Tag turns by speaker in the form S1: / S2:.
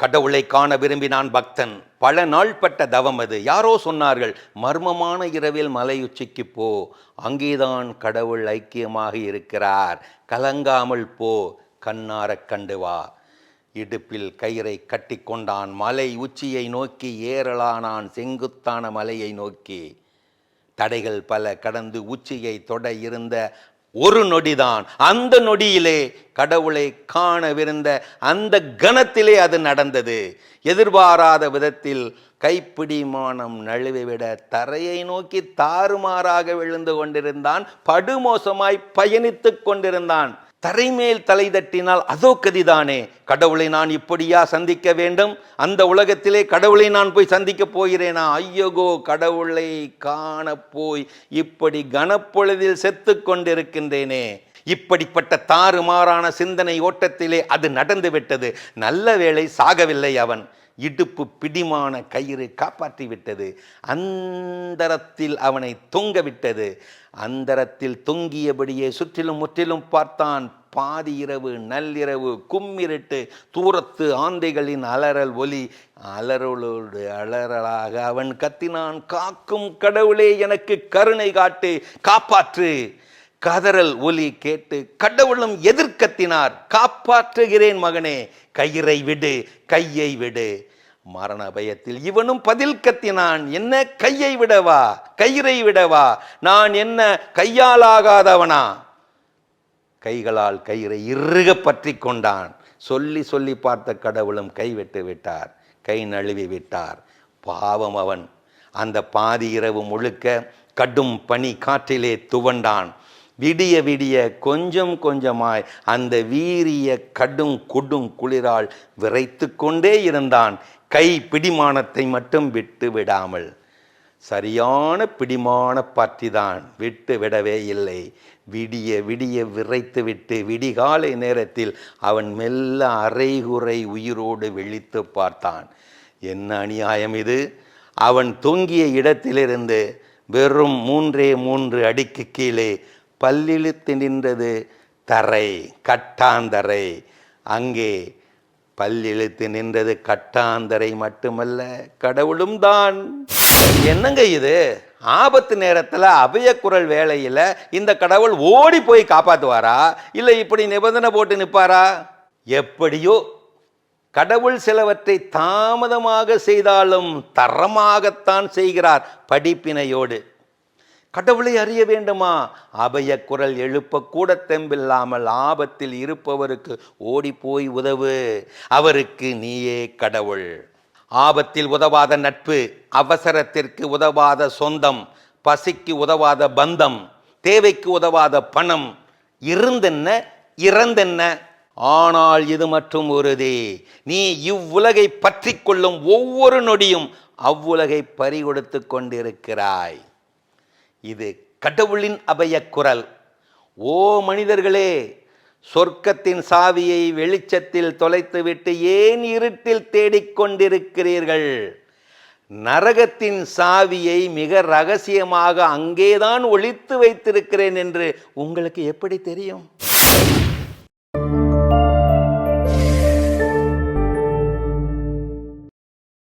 S1: கடவுளை காண விரும்பினான் பக்தன். பல நாள்பட்ட தவம் அது. யாரோ சொன்னார்கள் மர்மமான இரவில் மலையுச்சிக்கு போ. அங்கேதான் கடவுள் ஐக்கியமாக இருக்கிறார். கலங்காமல் போ. கண்ணாரக் கண்டு வா. இடுப்பில் கயிறை கட்டி கொண்டான். மலை உச்சியை நோக்கி ஏறலானான். செங்குத்தான மலையை நோக்கி. தடைகள் பல கடந்து உச்சியை தொட இருந்த ஒரு நொடிதான். அந்த நொடியிலே கடவுளை காணவிருந்த அந்த கணத்திலே அது நடந்தது. எதிர்பாராத விதத்தில் கைப்பிடிமானம் நழுவிவிட தரையை நோக்கி தாறுமாறாக விழுந்து கொண்டிருந்தான். படுமோசமாய் பயணித்துக் கொண்டிருந்தான். தரைமேல் தலை தட்டினால் அதோ கதிதானே. கடவுளை நான் இப்படியா சந்திக்க வேண்டும்? அந்த உலகத்திலே கடவுளை நான் போய் சந்திக்க போகிறேனா? ஐயகோ கடவுளை காண போய் இப்படி கனப்பொழுதில் செத்து கொண்டிருக்கின்றேனே. இப்படிப்பட்ட தாறுமாறான சிந்தனை ஓட்டத்திலே அது நடந்துவிட்டது நல்ல வேளை சாகவில்லை அவன். இடுப்பு பிடிமான கயிறு காப்பாற்றி விட்டது அந்தரத்தில் அவனை தொங்க விட்டது அந்தரத்தில் தொங்கியபடியே சுற்றிலும் முற்றிலும் பார்த்தான். பாதி இரவு நள்ளிரவு கும்மிருட்டு தூரத்து ஆந்தைகளின் அலறல் ஒலி. அலறலோடு அலறலாக அவன் கத்தினான் காக்கும் கடவுளே எனக்கு கருணை காட்டு காப்பாற்று! கதறல் ஒலி கேட்டு கடவுளும் எதிர்க்கத்தினார் காப்பாற்றுகிறேன் மகனே கயிறை விடு கையை விடு. மரண பயத்தில் இவனும் பதில் கத்தினான் என்ன கையை விடவா கயிறை விடவா நான் என்ன கையாலாகாதவனா கைகளால் கயிறை இறுக பற்றி கொண்டான். சொல்லி சொல்லி பார்த்த கடவுளும் கைவிட்டு விட்டார் கை நழுவி விட்டார். பாவம் அவன். அந்த பாதி இரவு முழுக்க கடும் பனி காற்றிலே துவண்டான். விடிய விடிய கொஞ்சம் கொஞ்சமாய் அந்த வீரிய கடும் கொடும் குளிரால் விரைத்து கொண்டே இருந்தான். கை பிடிமானத்தை மட்டும் விட்டு விடாமல். சரியான பிடிமான பாற்றிதான் விட்டு விடவே இல்லை. விடிய விடிய விரைத்து விட்டு விடிகாலை நேரத்தில் அவன் மெல்ல அரைகுறை உயிரோடு விழித்து பார்த்தான். என்ன அநியாயம் இது? அவன் தொங்கிய இடத்திலிருந்து வெறும் மூன்றே மூன்று அடிக்கு கீழே பல்லிழுத்து நின்றது தரை கட்டாந்தரை. அங்கே பல்லிழுத்து நின்றது கட்டாந்தரை மட்டுமல்ல கடவுளும் தான். என்னங்க இது? ஆபத்து நேரத்தில் அபயக்குரல் வேலையில் இந்த கடவுள் ஓடி போய் காப்பாற்றுவாரா இல்லை இப்படி நிபந்தனை போட்டு நிற்பாரா எப்படியோ கடவுள் சிலவற்றை தாமதமாக செய்தாலும் தரமாகத்தான் செய்கிறார் படிப்பினையோடு. கடவுளை அறிய வேண்டுமா? அபய குரல் எழுப்பக்கூட தெம்பில்லாமல் ஆபத்தில் இருப்பவருக்கு ஓடிப்போய் உதவு. அவருக்கு நீயே கடவுள். ஆபத்தில் உதவாத நட்பு அவசரத்திற்கு உதவாத சொந்தம் பசிக்கு உதவாத பந்தம் தேவைக்கு உதவாத பணம் இருந்தென்ன இறந்தென்ன? ஆனால் இது மற்றும் உறுதி. நீ இவ்வுலகை பற்றி கொள்ளும் ஒவ்வொரு நொடியும் அவ்வுலகை பறிகொடுத்து கொண்டிருக்கிறாய். இது கடவுளின் அபய குரல். ஓ மனிதர்களே சொர்க்கத்தின் சாவியை வெளிச்சத்தில் தொலைத்துவிட்டு ஏன் இருட்டில் தேடிக்கொண்டிருக்கிறீர்கள் நரகத்தின் சாவியை மிக ரகசியமாக அங்கேதான் ஒழித்து வைத்திருக்கிறேன் என்று உங்களுக்கு எப்படி தெரியும்?